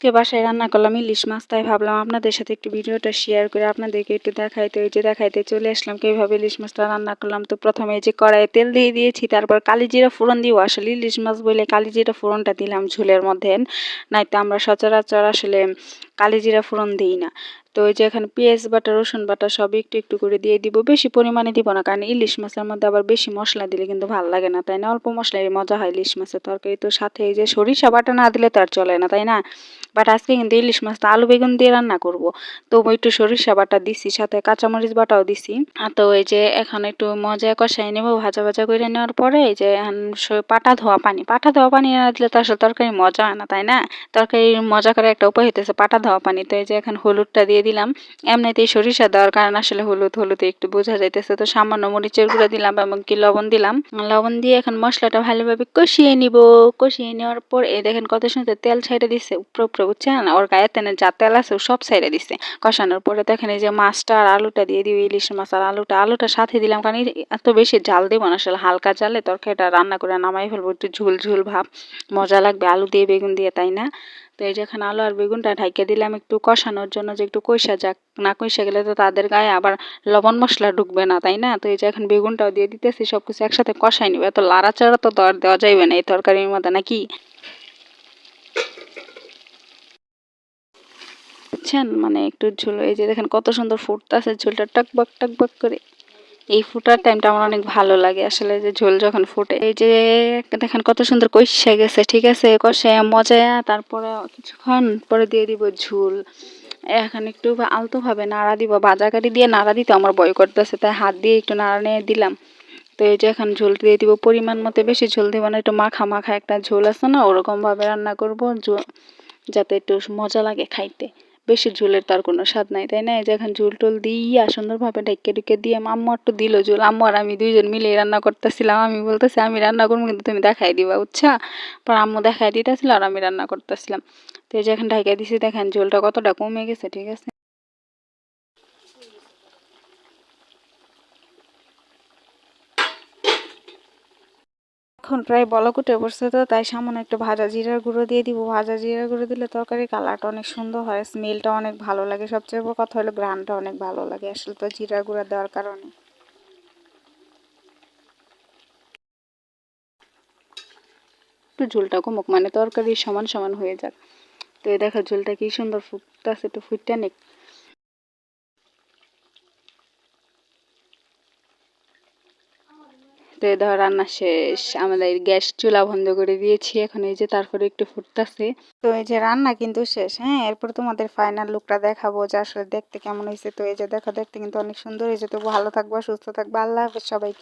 আজকে বাসায় রান্না করলাম ইলিশ মাছ, তাই ভাবলাম আপনাদের সাথে একটু ভিডিওটা শেয়ার করে আপনাদেরকে একটু দেখাইতে, ওই যে দেখাইতে চলে আসলাম কীভাবে ইলিশ মাছটা রান্না করলাম। তো প্রথমে যে কড়াইয়ে তেল দিয়ে দিয়েছি, তারপর কালিজিরা ফোড়ন দিয়েও আসলে ইলিশ মাছ বলে কালিজিরা ফোড়নটা দিলাম ঝোলের মধ্যে। নয়তো আমরা সচরাচর আসলে কালিজিরা ফোড়ন দিই না। তো ওই যে এখানে পেঁয়াজ বাটা, রসুন বাটা সব একটু একটু করে দিয়ে দিব। বেশি পরিমাণে দিব না, কারণ ইলিশ মাছের মধ্যে আবার বেশি মশলা দিলে কিন্তু ভালো লাগে না, তাই না? অল্প মশলাই মজা হয় ইলিশ মাছের তরকারি। তো সাথে এই যে সরিষা বাটা না দিলে তো আর চলে না, তাই না? বাট আজকে কিন্তু ইলিশ মাছটা আলু বেগুন দিয়ে রান্না করব। তো একটু সরিষা বাটা দিছি, সাথে কাঁচামরিচ বাটাও দিছি। তো এই যে এখন একটু মজা কষাই নেব, ভাজা ভাজা করে নেওয়ার পরে এই যে এখন পাটা ধোয়া পানি। পাটা ধোয়া পানি না দিলে তো আসলে তরকারি মজা হয় না, তাই না? তরকারি মজা করে একটা উপায় হইতেছে, পাটা ধোয়া পানি তো এই যে এখন হলুদটা দিয়ে দিলাম, এমনিতেই সরিষা দেওয়ার কারণ আসলে হলুদ হলুদে একটু বোঝা যাইতেছে। তো সামান্য মরিচের গুঁড়া দিলাম এবং কি লবণ দিলাম। লবণ দিয়ে এখন মশলাটা ভালোভাবে কষিয়ে নিব। কষিয়ে নেওয়ার পর এই দেখেন কত সুন্দর তেল ছেড়ে দিচ্ছে উপরে উপরে বুঝছেন? ওর গায়ে তেনে যা তেল আছে সব ছেড়ে দিচ্ছে কষানোর পরে দেখেন এই যে মাছটা আর আলুটা দিয়ে দিবি, ইলিশ মাছ আর আলুটা। আলুটা সাথে দিলাম কারণ এত বেশি জাল দেবো না আসলে, হালকা জালে তরকারিটা রান্না করে নামাই ফেলব। একটু ঝুল ঝুল ভাব, মজা লাগবে আলু দিয়ে, বেগুন দিয়ে, তাই না? তো এই যে এখানে আলু আর বেগুনটা ঢাইকে দিলাম একটু কষানোর জন্য যে একটু কষা যাক, না কষা গেলে তো তাদের গায়ে আবার লবণ মশলা ঢুকবে না, তাই না? তো এই যে এখন বেগুনটাও দিয়ে দিতেছি সব কিছু একসাথে কষাই নিবে। এত লাড়াচাড়া তো দর দেওয়া যাইবে না এই তরকারির মধ্যে নাকি? মানে একটু ঝোল, এই যে দেখেন কত সুন্দর ফুটতেছে ঝোলটা, টকবক টকবক করে। এই ফুটার টাইমটা আমার অনেক ভালো লাগে। আসলে যে ঝোল যখন ফুটে, এই যে দেখেন কত সুন্দর কষে গেছে, ঠিক আছে? কষে মজা তারপরে কিছুক্ষণ পরে দিয়ে দিব ঝোল। এখন একটু আলতোভাবে নাড়া দিব কাটি দিয়ে নাড়া দিতে আমার ভয় করতেছে, তাই হাত দিয়ে একটু নাড়া নিয়ে দিলাম। তো এই যে এখন ঝোল দিয়ে দিব, পরিমাণ মতো বেশি ঝোল দিব না, একটু মাখা মাখা একটা ঝোল আছে না, ওরকমভাবে রান্না করব যাতে একটু মজা লাগে খাইতে। বেশি ঝোলের তার কোনো স্বাদ নাই, তাই না? এই যে এখন ঝোল টোল দিয়া সুন্দরভাবে ঢেকে ঢুকে দিয়ে আম্মু একটু দিল ঝোল। আম্মু আর আমি দুইজন মিলে রান্না করতেছিলাম। আমি বলতেছি, আমি রান্না করব, কিন্তু তুমি দেখাই দিবা উচ্ছা পর আম্মু দেখাই দিতেছিল আর আমি রান্না করতেছিলাম। তো এই যে এখন ঢাকা দিছি, দেখেন ঝোলটা কতটা কমে গেছে, ঠিক আছে? এখন প্রায় বলক উঠে পড়ছে তো, তাই সামনে একটু ভাজা জিরার গুঁড়ো দিয়ে দিব। ভাজা জিরার গুঁড়ো দিলে তরকারি কালারটা অনেক সুন্দর হয় স্মেলটা অনেক ভালো লাগে। সবচেয়ে বড় কথা হলো গ্রানটা অনেক ভালো লাগে আসলে তো জিরার গুঁড়া দেওয়ার কারণে। একটু ঝোলটা কমুক মানে তরকারি সমান সমান হয়ে যাক। তো এই দেখো ঝোলটা কি সুন্দর ফুটতেছে, একটু ফুটটা নিক। তো ধর রান্না শেষ, আমাদের গ্যাস চুলা বন্ধ করে দিয়েছি, এখন এই যে তারপরে একটু ফুটতেছে। তো এই যে রান্না কিন্তু শেষ হ্যাঁ এরপর তোমাদের ফাইনাল লুকটা দেখাবো, যে আসলে দেখতে কেমন হয়েছে। তো এই যে দেখো, দেখতে কিন্তু অনেক সুন্দর হয়েছে। তো ভালো থাকবা, সুস্থ থাকবা। আল্লাহ হাফেজ সবাইকে।